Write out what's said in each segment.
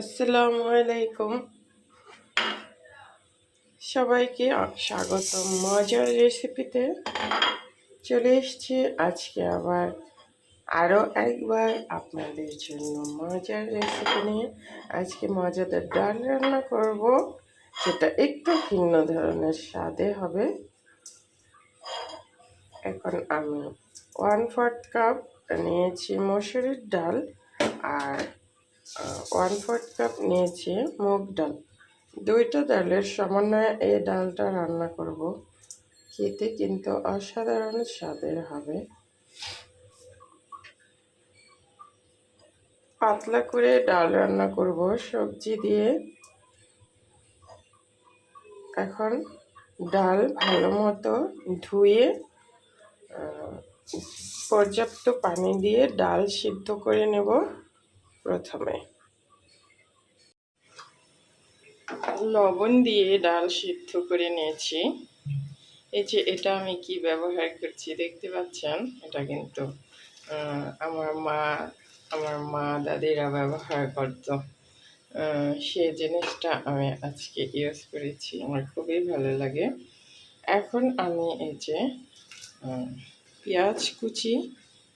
আসসালামু আলাইকুম। সবাইকে স্বাগত মজার রেসিপিতে চলে এসেছি। আজকে আবার আরও একবার আপনাদের জন্য মজার রেসিপি নিয়ে আজকে মজাদার ডাল রান্না করব, যেটা একটু ভিন্ন ধরনের স্বাদে হবে। এখন আমি ওয়ান ফোর্থ কাপ নিয়েছি মসুরির ডাল আর ওয়ান ফোর্থ কাপ নিয়েছি মুগ ডাল। দুইটা ডালের সমন্বয়ে এই ডালটা রান্না করব। খেতে কিন্তু অসাধারণ স্বাদের হবে। পাতলা করে ডাল রান্না করব সবজি দিয়ে। এখন ডাল ভালো মতো ধুয়ে পর্যাপ্ত পানি দিয়ে ডাল সিদ্ধ করে নেব। প্রথমে। লবণ দিয়ে ডাল সিদ্ধ করে নিয়েছি। এই যে এটা আমি কি ব্যবহার করছি দেখতে পাচ্ছেন? এটা কিন্তু আমার মা আমার মা দাদিরা ব্যবহার করতো। সে জিনিসটা আমি আজকে ইউজ করেছি, আমার খুবই ভালো লাগে। এখন আমি এই যে পেঁয়াজ কুচি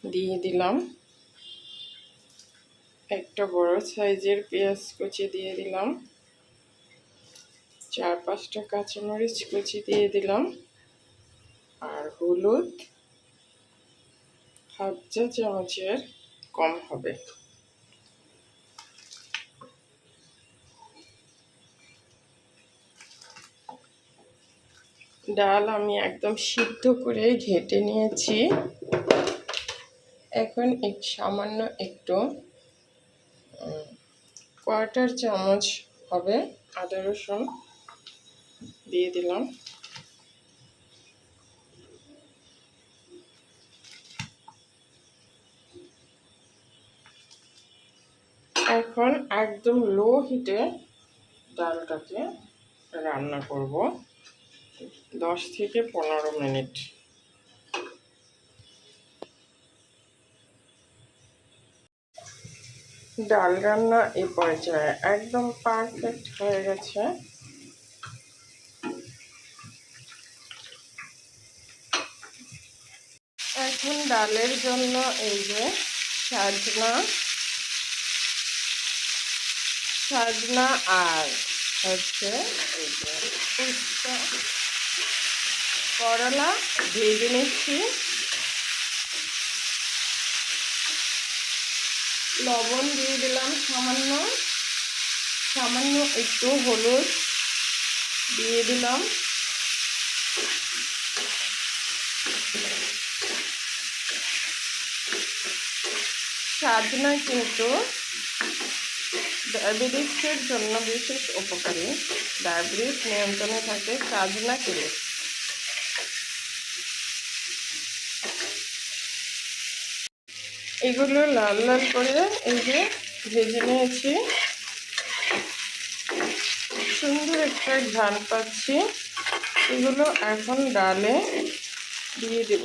দিয়ে দিলাম। একটা বড় সাইজের পেঁয়াজ কুচি দিয়ে দিলাম। চার পাঁচটা কাঁচামরিচ কুচি দিয়ে দিলাম। আর হলুদ হাফ চামচের কম হবে। ডাল আমি একদম সিদ্ধ করে ঘেটে নিয়েছি। এখন এক সামান্য একটু কোয়ার্টার চামচ হবে আদা রসুন দিয়ে দিলাম। এখন একদম লো হিটে ডালটাকে রান্না করব। দশ থেকে পনেরো মিনিট। ডাল রান্না এই পর্যায়ে একদম পারফেক্ট হয়ে গেছে। এখন ডালের জন্য এই যে সাজনা সাজনা আর হচ্ছে এই করলা ভেজে নিচ্ছি। লবণ দিয়ে দিলাম সামান্য সামান্য একটু হলুদ দিয়ে দিলাম। সাজনা কিন্তু ডায়াবেটিসের জন্য বিশেষ উপকারী। ডায়াবেটিস নিয়ন্ত্রণে থাকে সাজনা খেলে এগুলো লাল লাল করে এই যে ভেজে নিয়েছি। সুন্দর একটা ঘ্রাণ পাচ্ছি। এগুলো এখন ডালে দিয়ে দেব।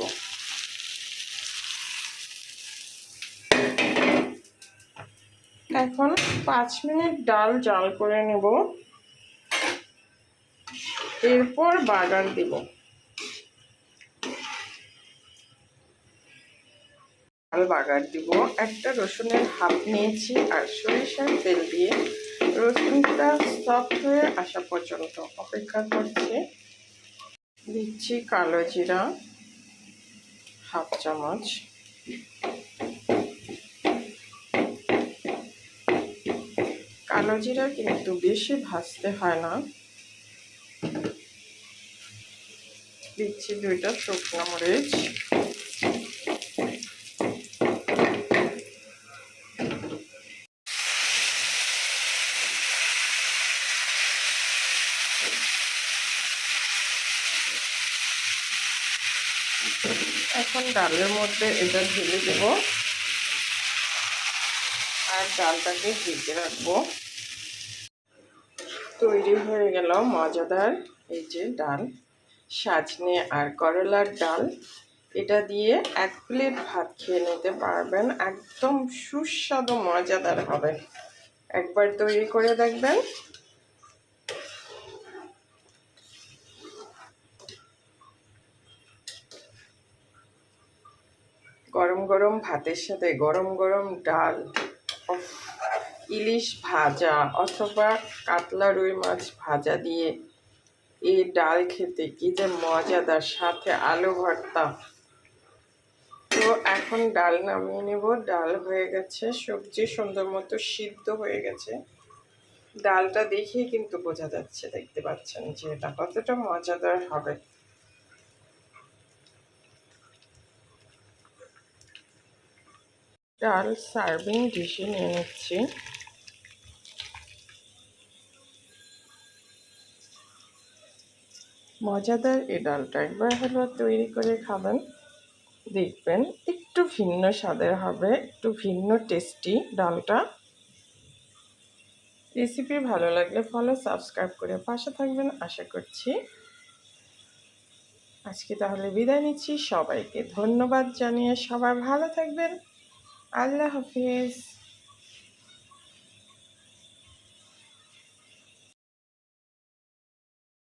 এখন পাঁচ মিনিট ডাল জাল করে নেব। এরপর বাগার দেব। ডাল বাগার দিব। একটা রসুনের হাফ নিয়েছি আর সরিষার তেল দিয়ে। রসুনটা সফট হয়ে আসা পর্যন্ত অপেক্ষা করছি। দিচ্ছি কালো জিরা, হাফ চামচ। কালো জিরা কিন্তু বেশি ভাজতে হয় না। দিচ্ছি দুইটা শুকনো মরিচ। এখন ডালের মধ্যে এটা ঢেলে দেব। আর ডালটাকে ঢেকে রাখব। তৈরি হয়ে গেল মজাদার এই যে ডাল, সাজনে আর করলার ডাল। এটা দিয়ে এক প্লেট ভাত খেয়ে নিতে পারবেন, একদম সুস্বাদু, মজাদার হবে। একবার তৈরি করে দেখবেন। গরম গরম ভাতের সাথে গরম গরম ডাল ইলিশ ভাজা অথবা কাতলা রুই মাছ ভাজা দিয়ে এই ডাল খেতে কি যে মজাদার, সাথে আলু ভর্তা। তো এখন ডাল নামিয়ে নেব। ডাল হয়ে গেছে, সবজি সুন্দর মতো সিদ্ধ হয়ে গেছে। ডালটা দেখেই কিন্তু বোঝা যাচ্ছে, দেখতে পাচ্ছেন যে এটা কতটা মজাদার হবে। ডাল সার্ভিং ডিশে নিয়ে নিচ্ছি। মজাদার এই ডালটা একবার হলো তৈরি করে খাবেন। দেখবেন একটু ভিন্ন স্বাদের হবে, একটু ভিন্ন টেস্টি ডালটা। রেসিপি ভালো লাগলে ফলো সাবস্ক্রাইব করে পাশে থাকবেন, আশা করছি। আজকে তাহলে বিদায় নিচ্ছি, সবাইকে ধন্যবাদ জানিয়ে সবাই ভালো থাকবেন। আল্লাহ হাফিজ।